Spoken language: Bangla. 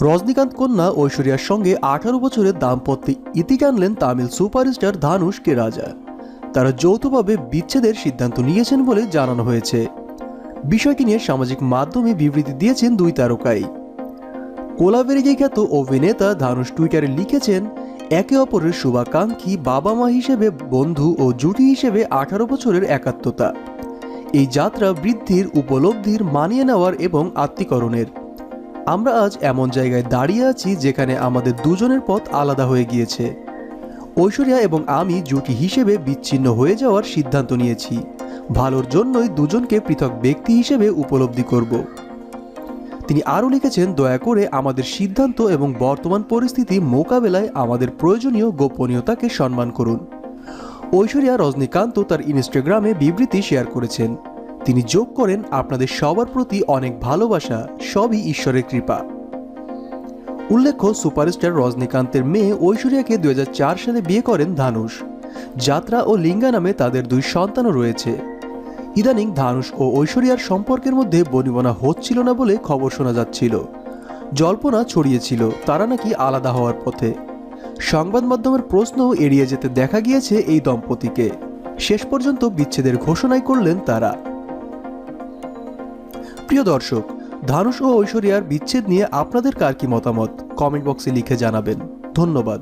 রজনীকান্ত কন্যা ঐশ্বরিয়ার সঙ্গে আঠারো বছরের দাম্পত্যে ইতি টানলেন তামিল সুপারস্টার ধানুষ কে রাজা। তারা যৌথভাবে বিচ্ছেদের সিদ্ধান্ত নিয়েছেন বলে জানানো হয়েছে। বিষয়টি নিয়ে সামাজিক মাধ্যমে বিবৃতি দিয়েছেন দুই তারকাই। কোলাবেরিগে খ্যাত অভিনেতা ধানুষ টুইটারে লিখেছেন, একে অপরের শুভাকাঙ্ক্ষী বাবা মা হিসেবে বন্ধু ও জুটি হিসেবে আঠারো বছরের একাত্মতা। এই যাত্রা বৃদ্ধির, উপলব্ধির মানিয়ে নেওয়ার এবং আত্মীকরণের। আমরা আজ এমন জায়গায় দাঁড়িয়ে আছি যেখানে আমাদের দুজনের পথ আলাদা হয়ে গিয়েছে। ঐশ্বরিয়া এবং আমি জুটি হিসেবে বিচ্ছিন্ন হয়ে যাওয়ার সিদ্ধান্ত নিয়েছি। ভালোর জন্যই দুজনকে পৃথক ব্যক্তি হিসেবে উপলব্ধি করব। তিনি আরও লিখেছেন, দয়া করে আমাদের সিদ্ধান্ত এবং বর্তমান পরিস্থিতি মোকাবেলায় আমাদের প্রয়োজনীয় গোপনীয়তাকে সম্মান করুন। ঐশ্বরিয়া রজনীকান্ত তার ইনস্টাগ্রামে বিবৃতি শেয়ার করেছেন। তিনি যোগ করেন আপনাদের সবার প্রতি অনেক ভালোবাসা, সবই ঈশ্বরের কৃপা। উল্লেখ্য, সুপারস্টার রজনীকান্তের মেয়ে ঐশ্বরিয়াকে দুই হাজার চার সালে বিয়ে করেন ধানুষ যাত্রা ও লিঙ্গা নামে তাদের দুই সন্তানও রয়েছে। ইদানিং ধানুষ ও ঐশ্বরিয়ার সম্পর্কের মধ্যে বনিবনা হচ্ছিল না বলে খবর শোনা যাচ্ছিল। জল্পনা ছড়িয়েছিল তারা নাকি আলাদা হওয়ার পথে। সংবাদ মাধ্যমের প্রশ্নও এড়িয়ে যেতে দেখা গিয়েছে এই দম্পতিকে। শেষ পর্যন্ত বিচ্ছেদের ঘোষণাই করলেন তারা। প্রিয় দর্শক ধানুষ ও ঐশ্বরিয়ার বিচ্ছেদ নিয়ে আপনাদের কার কি মতামত? কমেন্ট বক্সে লিখে জানাবেন। ধন্যবাদ।